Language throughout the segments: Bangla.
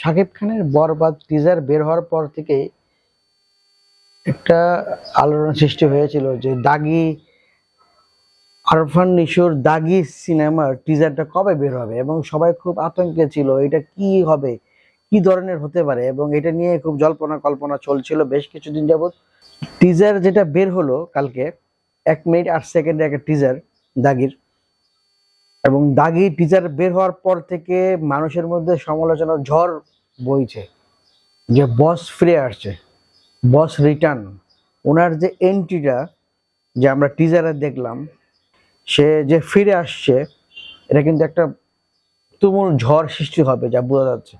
শাকিব খানের বরবাদ টিজার বের হওয়ার পর থেকে একটা আলোড়ন সৃষ্টি হয়েছিল যে দাগি আরফান নিশোর দাগি সিনেমার টিজারটা কবে বের হবে? এবং সবাই খুব আতঙ্কে ছিল, এটা কি হবে? কি ধরনের হতে পারে? এবং এটা নিয়ে খুব জল্পনা কল্পনা চলছিল বেশ কিছুদিন যাবত টিজার যেটা বের হলো কালকে, এক মিনিট আট সেকেন্ডের একটা টিজার দাগির। এবং দাগি টিজার বের হওয়ার পর থেকে মানুষের মধ্যে সমালোচনার ঝড় বইছে। যে বস ফিরে আসছে বস রিটার্ন ওনার যে এন্ট্রিটা যে আমরা টিজারে দেখলাম, সে যে ফিরে আসছে, এটা কিন্তু একটা তুমুল ঝড় সৃষ্টি হবে যা বোঝা যাচ্ছে।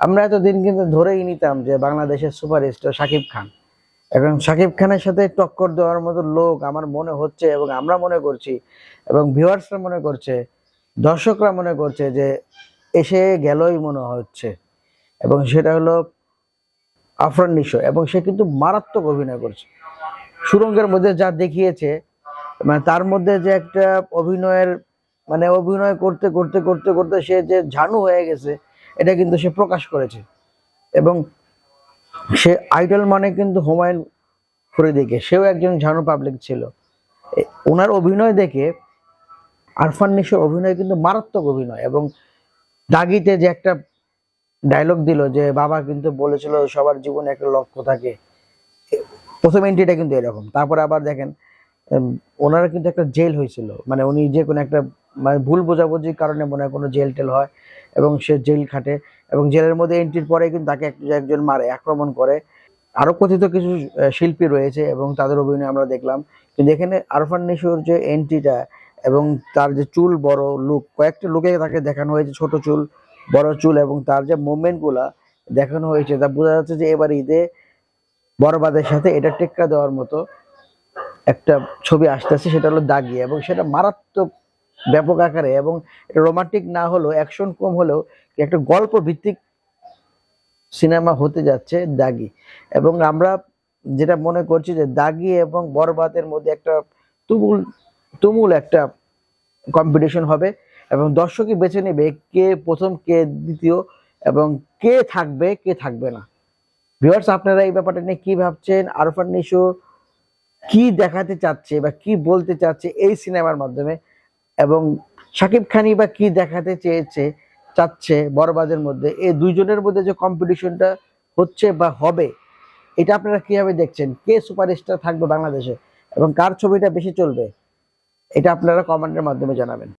আমরা এতদিন কিন্তু ধরেই নিতাম যে বাংলাদেশের সুপারস্টার শাকিব খান। এখন শাকিব খানের সাথে টক্কর দেওয়ার মতো লোক আমার মনে হচ্ছে এবং আমরা মনে করছি এবং ভিউয়ার্সরা মনে করছে দর্শকরা মনে করছে যে এসে গেলই মনে হচ্ছে। এবং সেটা হলো আফরান নিশো এবং সে কিন্তু মারাত্মক অভিনয় করছে। সুরঙ্গের মধ্যে যা দেখিয়েছে মানে তার মধ্যে যে একটা অভিনয়ের মানে অভিনয় করতে করতে করতে করতে সে যে ঝানু হয়ে গেছে, এটা কিন্তু সে প্রকাশ করেছে। এবং সে আইডল মানে কিন্তু হুমায়ুন ফরিদিকে, সেও একজন ঝানু পাবলিক ছিল। ওনার অভিনয় দেখে আরফান নিশোর অভিনয় কিন্তু মারাত্মক অভিনয় এবং দাগিতে যে একটা ডায়লগ দিল যে বাবা কিন্তু বলেছিল, সবার জীবনে একটা লক্ষ্য থাকে। প্রথম এন্ট্রিটা কিন্তু এরকম। তারপরে আবার দেখেন ওনারা কিন্তু একটা জেল হয়েছিল। মানে উনি যে কোনো একটা মানে ভুল বোঝাবুঝির কারণে মনে হয় কোনো জেল টেল হয় এবং সে জেল খাটে এবং জেলের মধ্যে এন্ট্রির পরে কিন্তু তাকে এক- একজন মারে, আক্রমণ করে। আরও কথিত কিছু শিল্পী রয়েছে এবং তাদের অভিনয় আমরা দেখলাম। কিন্তু এখানে আরফান নিশোর যে এন্ট্রিটা এবং তার যে চুল বড় লুক, কয়েকটা লুকে তাকে দেখানো হয়েছে, ছোট চুল, বড় চুল এবং তার যে মুভমেন্টগুলা দেখানো হয়েছে, তা বোঝা যাচ্ছে যে এবার ঈদে বরবাদের সাথে এটা টেক্কা দেওয়ার মতো একটা ছবি আসতেছে, সেটা হলো দাগি এবং সেটা মারাত্মক ব্যাপক আকারে এবং রোমান্টিক না হলেও অ্যাকশন কম হলেও একটা গল্প ভিত্তিক সিনেমা হতে যাচ্ছে দাগি এবং আমরা যেটা মনে করছি যে দাগি এবং বরবাদের মধ্যে একটা তুমুল তুমুল একটা কম্পিটিশন হবে এবং দর্শকই বেছে নেবে কে প্রথম, কে দ্বিতীয় এবং কে থাকবে কে থাকবে না। ভিউয়ার্স আপনারা এই ব্যাপারটা নিয়ে কি ভাবছেন? আরফান নিশো কি দেখাতে চাচ্ছে বা কি বলতে চাচ্ছে এই সিনেমার মাধ্যমে? এবং শাকিব খানি বা কি দেখাতে চেয়েছে, চাচ্ছে বরবাদের মধ্যে? এই দুইজনের মধ্যে যে কম্পিটিশনটা হচ্ছে বা হবে, এটা আপনারা কীভাবে দেখছেন? কে সুপারস্টার থাকবে বাংলাদেশে এবং কার ছবিটা বেশি চলবে? এটা আপনারা কমেন্টের মাধ্যমে জানাবেন।